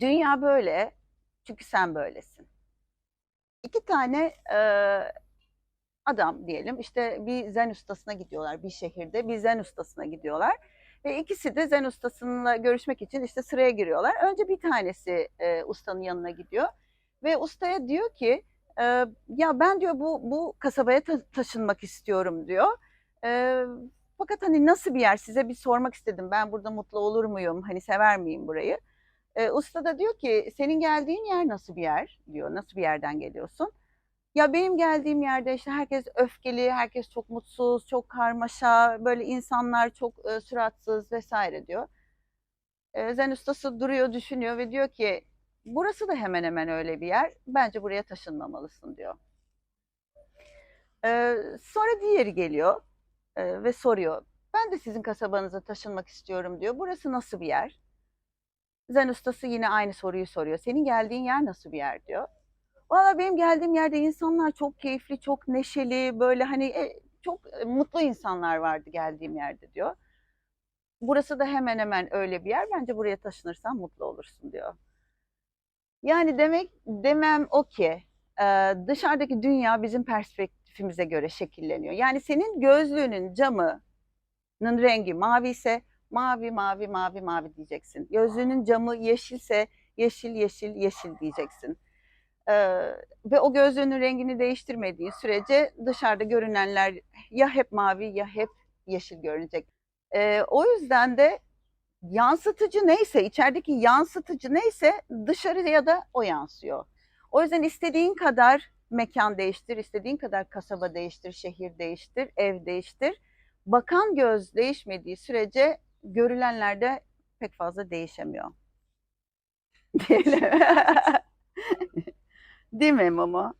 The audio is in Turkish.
Dünya böyle çünkü sen böylesin. İki tane e, adam diyelim işte bir zen ustasına gidiyorlar bir şehirde bir zen ustasına gidiyorlar. Ve ikisi de zen ustasıyla görüşmek için işte sıraya giriyorlar. Önce bir tanesi e, ustanın yanına gidiyor ve ustaya diyor ki e, ya ben diyor bu bu kasabaya ta- taşınmak istiyorum diyor. E, fakat hani nasıl bir yer size bir sormak istedim. Ben burada mutlu olur muyum? Hani sever miyim burayı? E, usta da diyor ki senin geldiğin yer nasıl bir yer diyor. Nasıl bir yerden geliyorsun? Ya benim geldiğim yerde işte herkes öfkeli, herkes çok mutsuz, çok karmaşa, böyle insanlar çok e, süratsız vesaire diyor. E, Zen ustası duruyor, düşünüyor ve diyor ki burası da hemen hemen öyle bir yer. Bence buraya taşınmamalısın diyor. E, sonra diğeri geliyor e, ve soruyor. Ben de sizin kasabanıza taşınmak istiyorum diyor. Burası nasıl bir yer? Zen ustası yine aynı soruyu soruyor. Senin geldiğin yer nasıl bir yer diyor. Valla benim geldiğim yerde insanlar çok keyifli, çok neşeli, böyle hani e, çok e, mutlu insanlar vardı geldiğim yerde diyor. Burası da hemen hemen öyle bir yer. Bence buraya taşınırsan mutlu olursun diyor. Yani demek demem o ki e, dışarıdaki dünya bizim perspektifimize göre şekilleniyor. Yani senin gözlüğünün camının rengi mavi ise mavi mavi mavi mavi diyeceksin. Gözlüğünün camı yeşilse yeşil yeşil yeşil diyeceksin. Ee, ve o gözlüğünün rengini değiştirmediği sürece dışarıda görünenler ya hep mavi ya hep yeşil görünecek. Ee, o yüzden de yansıtıcı neyse, içerideki yansıtıcı neyse dışarıya da o yansıyor. O yüzden istediğin kadar mekan değiştir, istediğin kadar kasaba değiştir, şehir değiştir, ev değiştir. Bakan göz değişmediği sürece görülenler de pek fazla değişemiyor. Diyelim. Değil mi Momo?